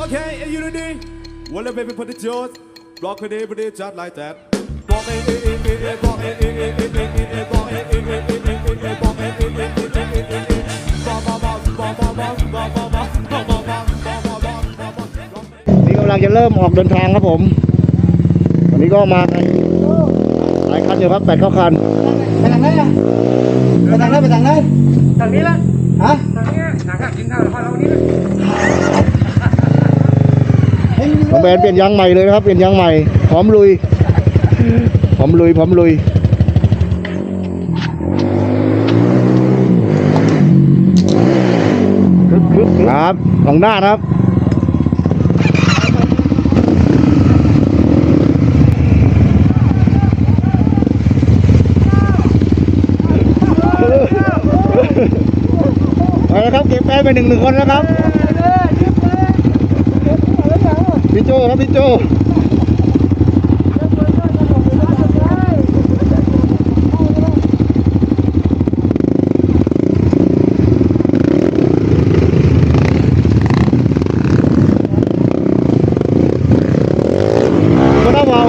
Okay, are you ready? Well, baby, put it yours. Block it, every day, just like that. Block it, it, it, it, block it, it, it, it, it, it, it, block it, it, it, it, it, it, block it, it, it, it, it, it, it, it. นี่กำลังจะเริ่มออกเดินทางครับผม วันนี้ก็มาหลายคันอยู่ครับแปดเก้าคันไปทางไหนอะไปทางไหนไปทางไหนทางนี้ละฮะทางนี้ น้องแบนเปลี่ยนยางใหม่เลยนะครับ เปลี่ยนยางใหม่พร้อมลุยพร้อมลุยพร้อมลุยครับลองหน้านะครับไปแล้วครับเก็บแป้งไปหนึ่งหนึ่งคนนะครับ พี่โจครับพี่โจหัวหน้าเผา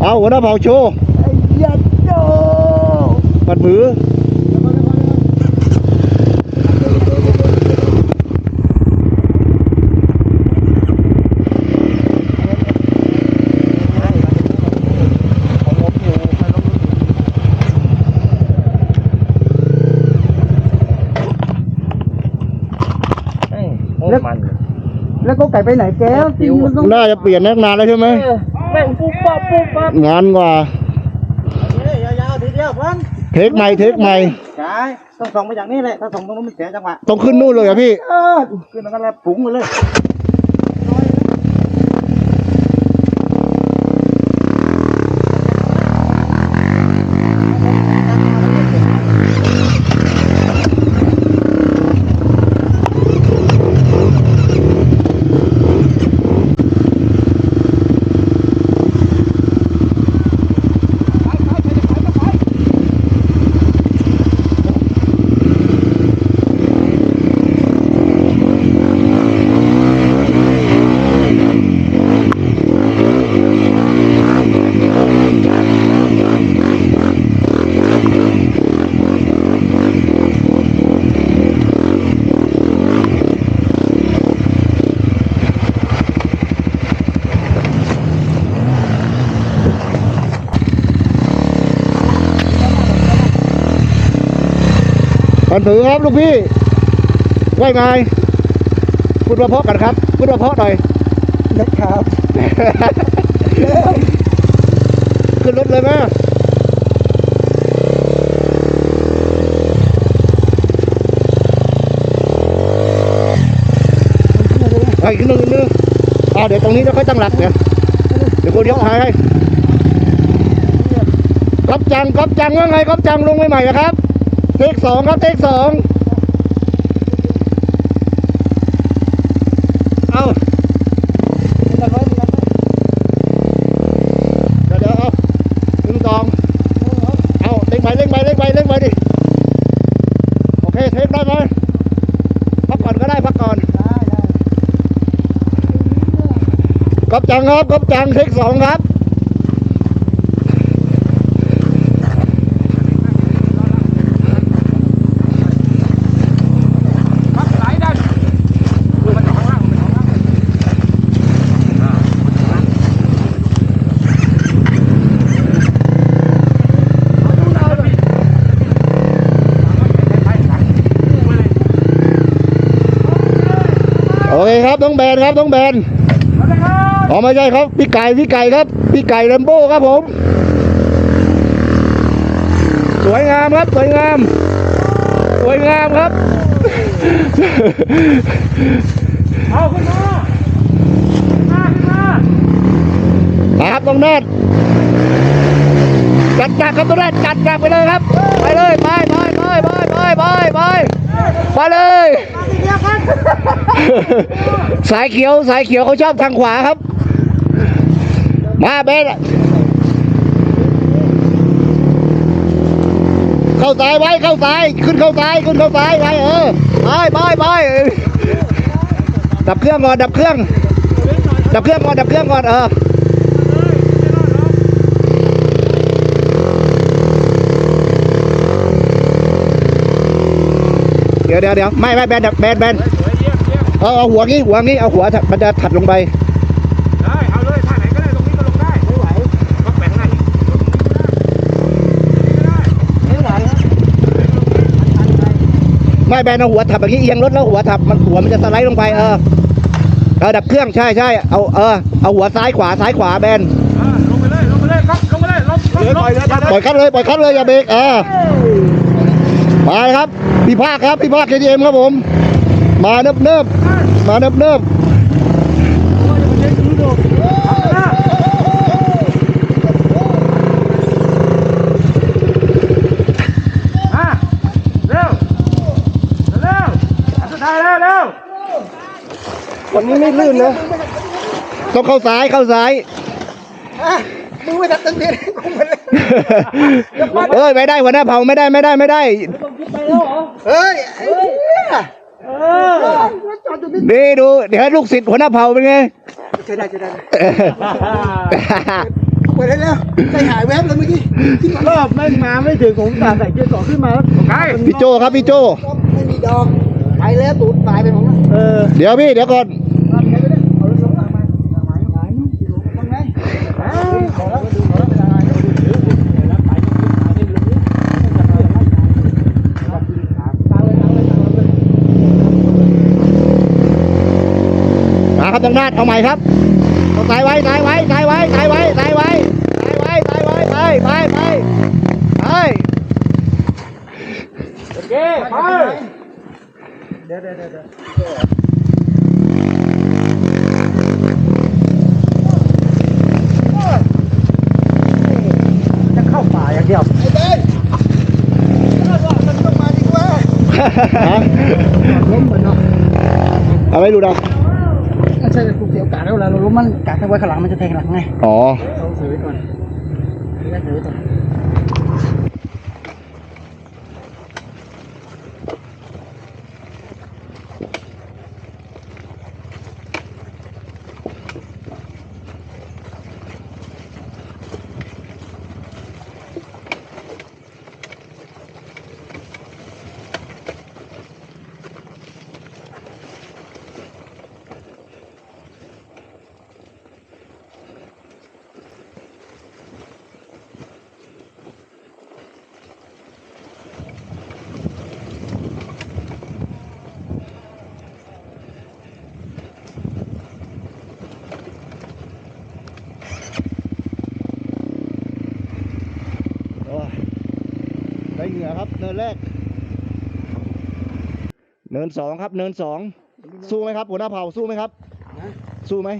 เอาหัวหน้าเผาโชว์ยัดโจปัดมือ แล้วแล้วก็ไก่ไปไหนแก้วจริงมันต้องน่าจะเปลี่ยนนักนานแล้วใช่ไหมแม่งปุ๊บปั๊บปุ๊บปั๊บงานกว่ายาวๆทีเดียวเพื่อนเทคใหม่เทคใหม่ใช่ต้องส่งมาจากนี่แหละถ้าส่งตรงนู้นมันเสียจังหวะต้องขึ้นนู่นเลยเหรอพี่เออขึ้นแล้วก็แล้วปุ๋งมาเลย กันถือครับลูกพี่ว่าไงพูดมาเพาะกันครับพูดมาเพาะหน่อยนะครับขึ้นรถเลยไหมไอ้ขึ้นหนึ่งขึ้นหนึ่งอ่าเดี๋ยวตรงนี้จะค่อยตั้งหลักเนี่ยเดี๋ยวกูเลี้ยวหายให้ก๊อฟจังก๊อฟจังว่าไงก๊อฟจังลงใหม่ๆนะครับ เทคสองครับเทคสองเอาเดี๋ยวเดี๋ยวเอาหนึ่งสองเอาเล่งไปเล่งไปเล่งไปเล่งไปดิโอเคเทคได้ไหมพักก่อนก็ได้พักก่อนก๊อฟจังครับก๊อฟจังเทคสองครับปั๊บหลายด้านดูมันของล่างมันของล่าง โอเคครับน้องแบนครับน้องแบนอ๋อไม่ใช่ครับพี่ไก่พี่ไก่ครับพี่ไก่แรมโบ้ครับผม สวยงามครับสวยงาม สวยงามครับเอาขึ้นมามาขึ้นมาครับตรงนั้นจัดจัดครับตรงนั้นจัดจัดไปเลยครับ ไปเลย ไปไปไปไปไปไปไปไปเลย สายเขียวสายเขียวเขาชอบทางขวาครับ มาเบสเข้าซ้ายไว้เข้าซ้ายขึ้นเข้าซ้ายขึ้นเข้าซ้ายไว้เออไปไปไปดับเครื่องก่อนดับเครื่อง ดับเครื่องก่อนดับเครื่องก่อนเออ เดี๋ยวเดี๋ยวเดี๋ยวไม่ไม่แบนดับแบนแบนสวยเยี่ยมเยี่ยมเอาเอาหัวงี้หัวงี้เอาหัวถัดมันจะถัดลงไปได้เอาเลยท่าไหนก็ได้ตรงนี้ก็ลงได้ไม่ไหวต้องแบ่งหน้าอีกลงตรงนี้ก็ได้ไม่ไหวครับไม่แบนเอาหัวถับอย่างนี้เอียงรถแล้วหัวถับมันหัวมันจะสไลด์ลงไปเออเออดับเครื่องใช่ใช่เอาเออเอาหัวซ้ายขวาซ้ายขวาแบนเออลงไปเลยลงไปเลยครับลงไปเลยลงลงลงปล่อยคัดเลยปล่อยคัดเลยอย่าเบรกเออไปครับ พี่ภาคครับพี่ภาคเคทีเอ็มครับผม มาเนิบเนิบๆมาเนิบเนิบมาเร็วเร็วอันสุดท้ายแล้วเร็ววันนี้ไม่ลื่นนะๆต้องเข้าซ้ายเข้าซ้ายมึงไม่ทันตั้งเดือนกูมาเลยเอ้ยไม่ได้หัวหน้าเผาไม่ได้ไม่ได้ไม่ได้ เฮ้ยไอ้เหี้ยนี่ดู เดี๋ยวลูกศิษย์หัวหน้าเผาเป็นไงใช่ได้ใช่ได้เปิดได้แล้วใจหายแวบเลยเมื่อกี้ที่รอบไม่มาไม่ถึงผมตาใส่เกียร์สองขึ้นมาแล้วโอเคพี่โจครับพี่โจ ไม่มีดอกไปแล้วตูดตายไปของเออ เดี๋ยวพี่เดี๋ยวก่อน เอารถลงมาไหมไหนไหนตรงไหนขอแล้วดูขอแล้วเป็นอะไร มาครับทางด้านเอาใหม่ครับเอาสายไว้สายไว้สายไว้สายไว้สายไว้สายไว้สายไว้ไปไปไปไปโอเคไปเดี๋ยวเดี๋ยวเดี๋ยวจะเข้าป่าอย่างเดียวไอ้เบนมันต้องมาดีกว่าล้มเหมือนเนาะเอาไม่รู้ดอ กไม่ใช่กูเกี่ยวกาดแล้วเวลาเราล้มมันกาดทั้งไว้ข้างหลังมันจะแทงหลังไงอ๋อ เอาถือไว้ก่อนถือไว้ถือไว้ก่อน นินแรก เนินสองครับ เนินสองสู้ไหมครับหัวหน้าเผ่าสู้ไหมครับ นะสู้ไหม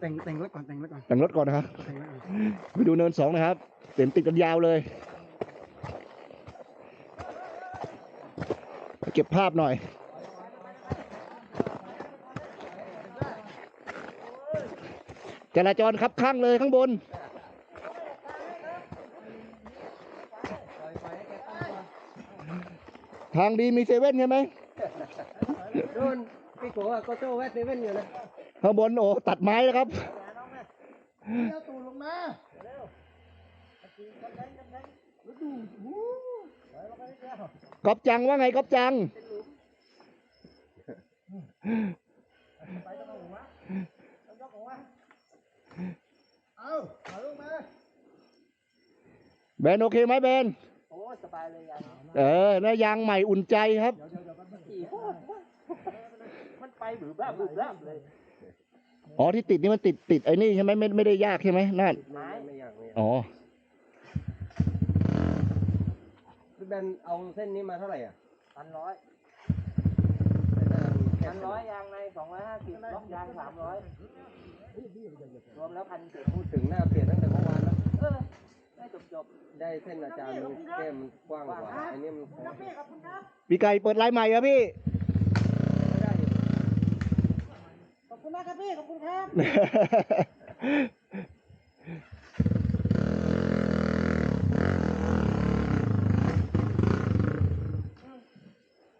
แต่งแต่งรถก่อนแต่งรถก่อนแต่งรถก่อนนะครับ แต่งรถก่อนไปดูเนินสองนะครับเต็มติดกันยาวเลย เก็บภาพหน่อย จราจรครับข้างเลยข้างบน ทางดีมีเซเว่นใช่ไหมโดนพี่โก้ก็โจ้แวะเซเว่นอยู่นะข้างบนโอ้ตัดไม้แล้วครับเอาตูลงมาก๊อฟจังว่าไงก๊อฟจังเอาเอาลงมาแบนโอเคไหมแบนโอ้ สบายเลยยังเออหน้ายางใหม่อุ่นใจครับมันไปบือบ้าบือบ้าเลยอ๋อที่ติดนี่มันติดติดไอ้นี่ใช่ไหมไม่ไม่ได้ยากใช่ไหมนั่นไม้ไม่อยากไม่อยากอ๋อพี่แบนเอาเส้นนี้มาเท่าไหร่อะพันร้อยพันร้อยยางในสองร้อยห้าสิบล็อกยางสามร้อยรวมแล้วพันเจ็ดพูดถึงหน้าเปลี่ยนตั้งแต่เมื่อวานแล้วเออ ได้จบจบได้เส้นอาจารย์มันแก้มมันกว้างกว่าอันนี้มันพอพี่ไก่เปิดไลน์ใหม่ครับพี่ ได้อยู่ขอบคุณมากครับพี่ ขอบคุณครับ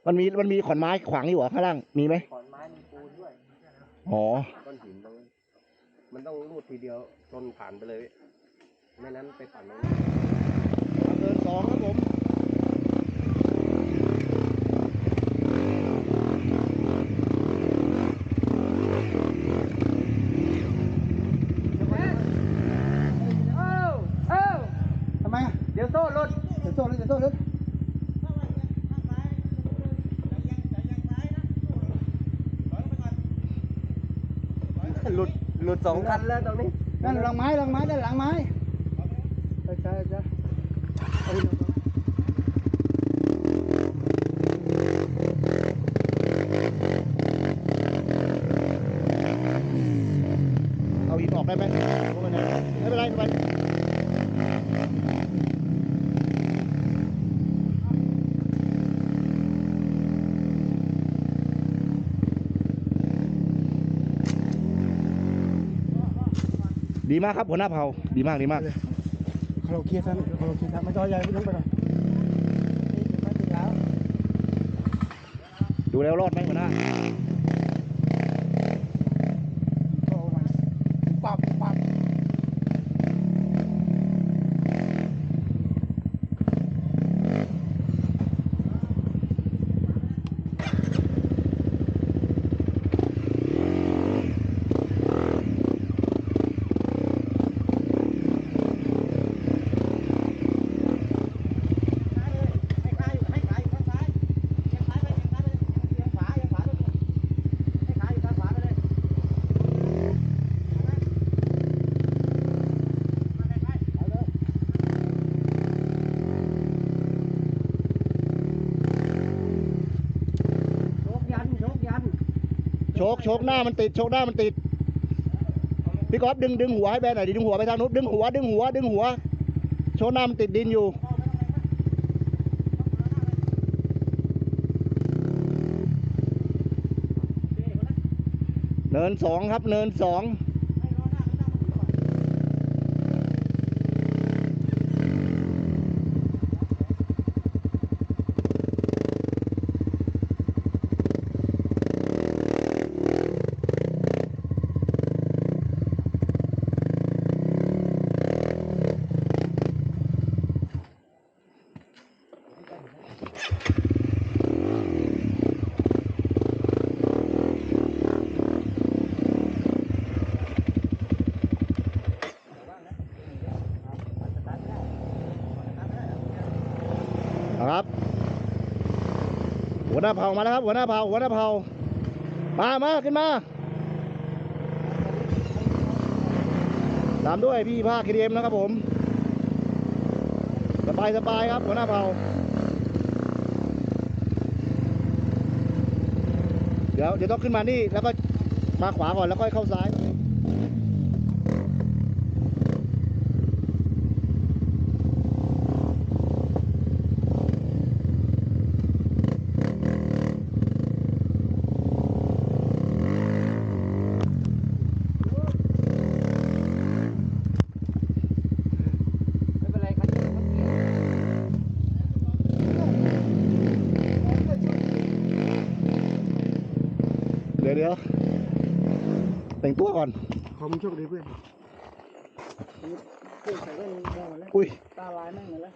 มันมีมันมีขอนไม้ขวางอยู่เหรอข้างล่างมีไหมขอนไม้มีปูนด้วยอ๋อ ก้อนหินตรงนั้นมันต้องรูดทีเดียวชนผ่านไปเลย ไม่นั้นไปปั่นตรงนั้นเดินสองครับผมเอ้าเอ้าทำไมอะเดี๋ยวโซ่รถเดี๋ยวโซ่เลยเดี๋ยวโซ่เลยหลุดหลุดสองคันแล้วตรงนี้นั่นหลังไม้หลังไม้ด้านหลังไม้ เอาหินออกได้ไหมไม่เป็นไรไม่เป็นไรดีมากครับหัวหน้าเผาดีมากดีมากเราเคลียร์ท่านเราเคลียร์ท่านไม่ต้องใหญ่ไม่ต้องไปหรอกนี่เป็นไม้เป็นยาวดูแล้วรอดไหมหัวหน้า เข้ามาปับปับ ให้ขาอยู่ให้ขาอยู่ข้างซ้ายเอียงซ้ายไปเอียงซ้ายไปเอียงขวาเอียงขวาไปให้ขาอยู่ข้างขวาไปเลยมาเลยมาเลยไปเอาเลย โชกยันโชกยัน โชกโชกหน้ามันติดโชกหน้ามันติดพี่ก๊อฟดึงดึงหัวให้แบนหน่อยดิดึงหัวไปทางนู้นดึงหัวดึงหัวดึงหัวโชกหน้ามันติดดินอยู่เนินสองครับเนินสอง หน้าเผามาแล้วครับหัวหน้าเผาหัวหน้าเผามามาขึ้นมาตามด้วยพี่ภาคเคดีเอ็มนะครับผม สบายสบายครับหัวหน้าเผาเดี๋ยวเดี๋ยวต้องขึ้นมานี่แล้วก็มาขวาก่อนแล้วค่อยเข้าซ้าย ไม่เป็นไรคันนี้คันนี้ เดี๋ยวเดี๋ยวแต่งตัวก่อน ขอมึงโชคดีเพื่อนเพื่อนใส่แว่นมองมาแล้วอุ้ย ตาลายแม่งหมดแล้ว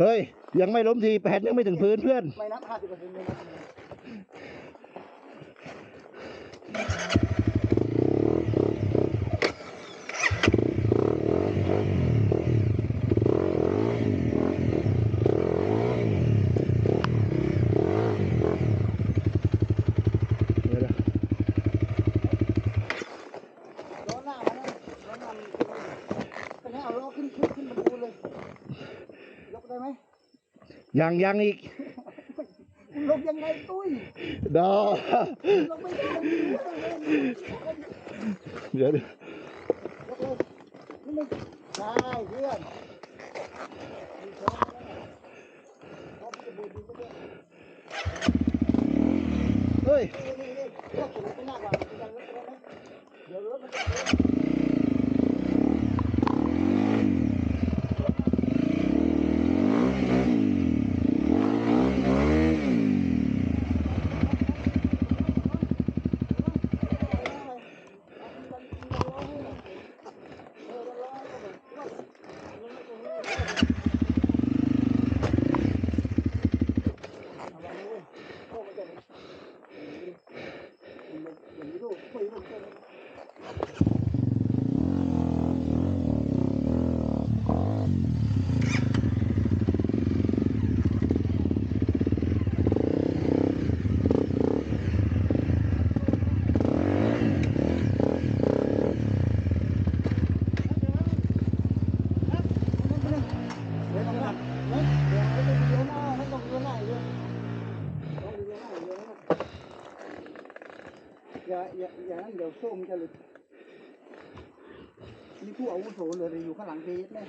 เฮ้ย ยังไม่ล้มทีแผ่นยังไม่ถึงพื้นเพื่อน ไม่นับห้าสิบเปอร์เซ็นต์ไม่นับ เดี๋ยวเดี๋ยว ล้อหน้ามาแล้วล้อหน้ามันเป็นไงเอาล้อขึ้นขึ้นขึ้นบนปูนเล ยยกได้ไหมยังยังอีกลงยังไงตุ้ยดอลงไม่ได้เดี๋ยวเดี๋ยวใช่เพื่อนเฮ้ยพวกผมไม่น่าว่าเดี๋ยวรถมันจะ อย่าอย่าอย่าเดี๋ยว ส้มจะหลุดนี่ผู้อาวุโสเลยอยู่ข้างหลังพีทเนี่ย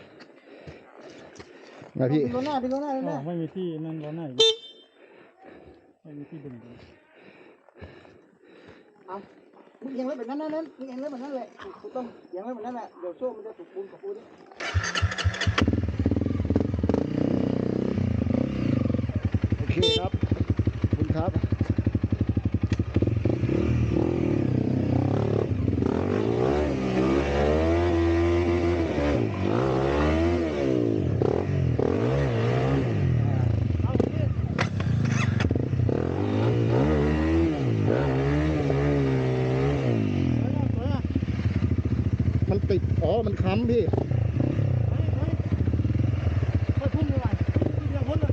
มาพี่ดึงล้อหน้าดึงล้อหน้าดึงล้อหน้าไม่มีที่นั่นแล้วไหนไม่มีที่ดึงเอามึงเอียงไว้แบบนั้นนั้นมึงเอียงไว้แบบนั้นแหละถูกต้องเอียงไว้แบบนั้นแหละเดี๋ยวโซ่มันจะถูกปูนกับปูนโอเคครับขอบคุณครับ มันติด อ๋อ มันค้ำ พี่ ไม่พุ่งเลยเรียงพ้นเลย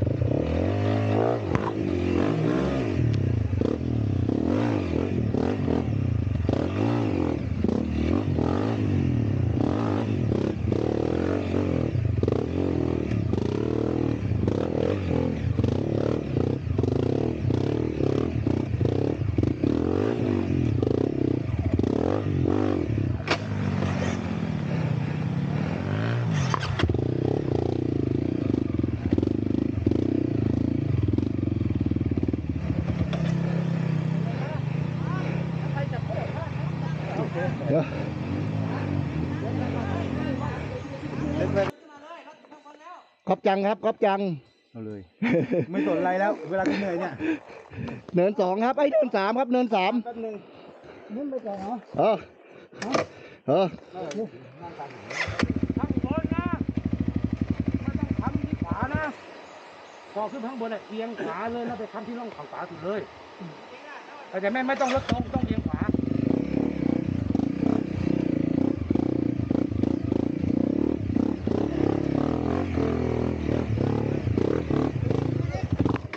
เดี๋ยว กอบ จังครับกอบจัง เอาเลย ไม่สนอะไรแล้ว เวลากูเหนื่อยเนี่ยเนินสองครับไอ้ยเนินสามครับ เนินสามแป๊บนึงนุ่นไปก่อนเนาะเออเออทางบนนะไม่ต้องทำที่ขวานะพอขึ้นไปข้างบนอะเอียงขวาเลยแล้วไปทำที่ร่องฝั่งขวาสุดเลยแต่ไม่ไม่ต้องรถตรงต้องเอียงขวา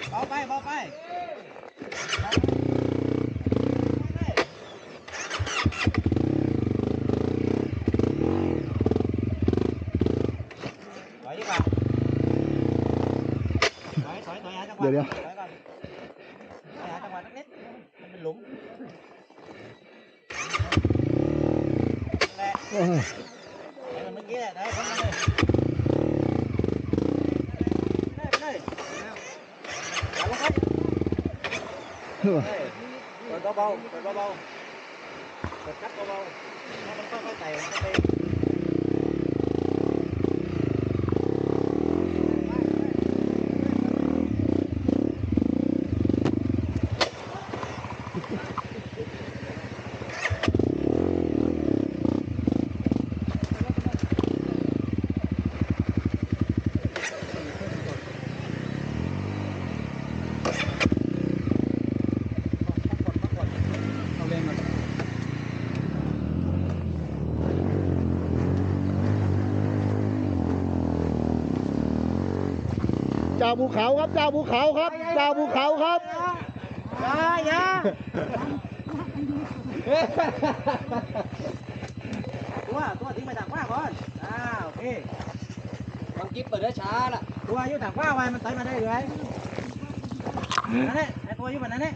เบาไปเบาไปถอยดีกว่าถอยถอยถอยหาจังหวะ เดี๋ยวเดี๋ยว ถอยก่อน ถอยหาจังหวะนิดๆมันเป็นหลุมนั่นแหละเออเหมือนเมื่อกี้แหละได้พ้นมาเลยไปเลยไปเลยเอาละครับเปิดเบาๆเปิดเบาๆเปิดคัดเบาๆแล้วมันค่อยๆไต่มันก็ไปเอาเร่งก่อน เจ้าภูเขาครับเจ้าภูเขาครับเจ้าภูเขาครับยาย่าตัวตัวทิ้งไปดักว่าก่อนอ่าโอเคบางกิ๊บเปิดได้ช้าล่ะตัวอยู่ถังว่าไว้มันไต่มาได้เลย นั่นแหละไอ้ตัวอยู่แบบนั้นแหละ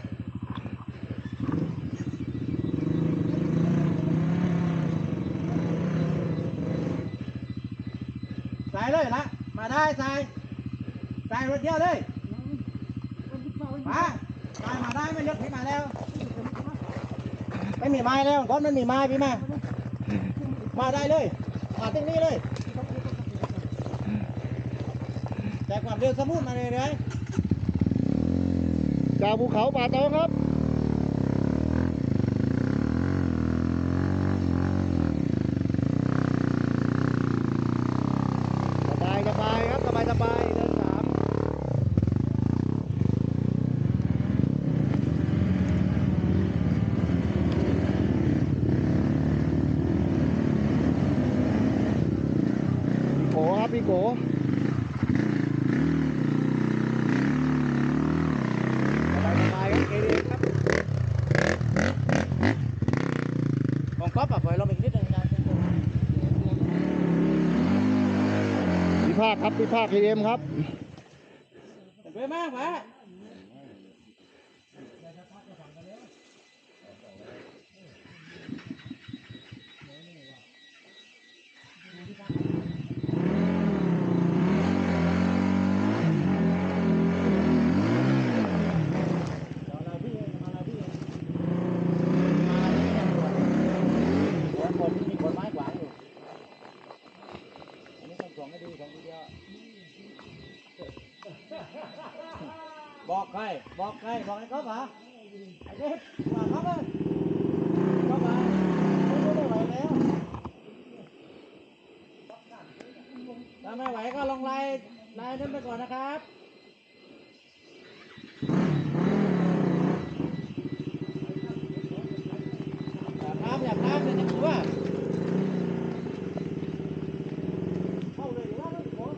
ใส่เลยละมาได้ใส่ใส่รถเดียวเลยมาใส่มาได้ไม่ยกขึ้นมาแล้ว ไม่มีไม้แล้วก้อนมันมีไม้พี่มามาได้เลย มาตรงนี้เลย แต่ความเร็วสมูทมาเลยเลย จากภูเขาป่าตองครับ สบายสบายครับสบายสบายเดินสามพี่โกครับพี่โก สบายสบายครับเอเดครับ ของก๊อฟอะปล่อยลงอีกนิดนึงนะ พี่ภาคครับพี่ภาคเอ็มครับเว้ยมากวะ คนมีคนไม้ขวางอยู่ อันนี้ต้องส่งให้ดีส่งทีเดียวบอกใครบอกใครบอกไอ้ก๊อฟเหรอไอ้เด็กบอกก๊อฟเลยก๊อฟมาได้ไหวแล้วถ้าไม่ไหวก็ลงไลน์ไลน์นั้นไปก่อนนะครับ อยากน้ำอยากน้ำเลยจะกลัวเข้าเลยดีว่าไม่กลัว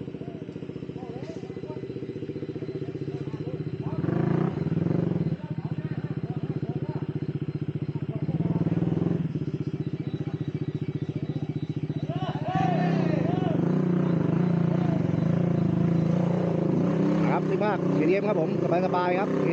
ดีมาคเอ็มครับผมสบายสบายครับเ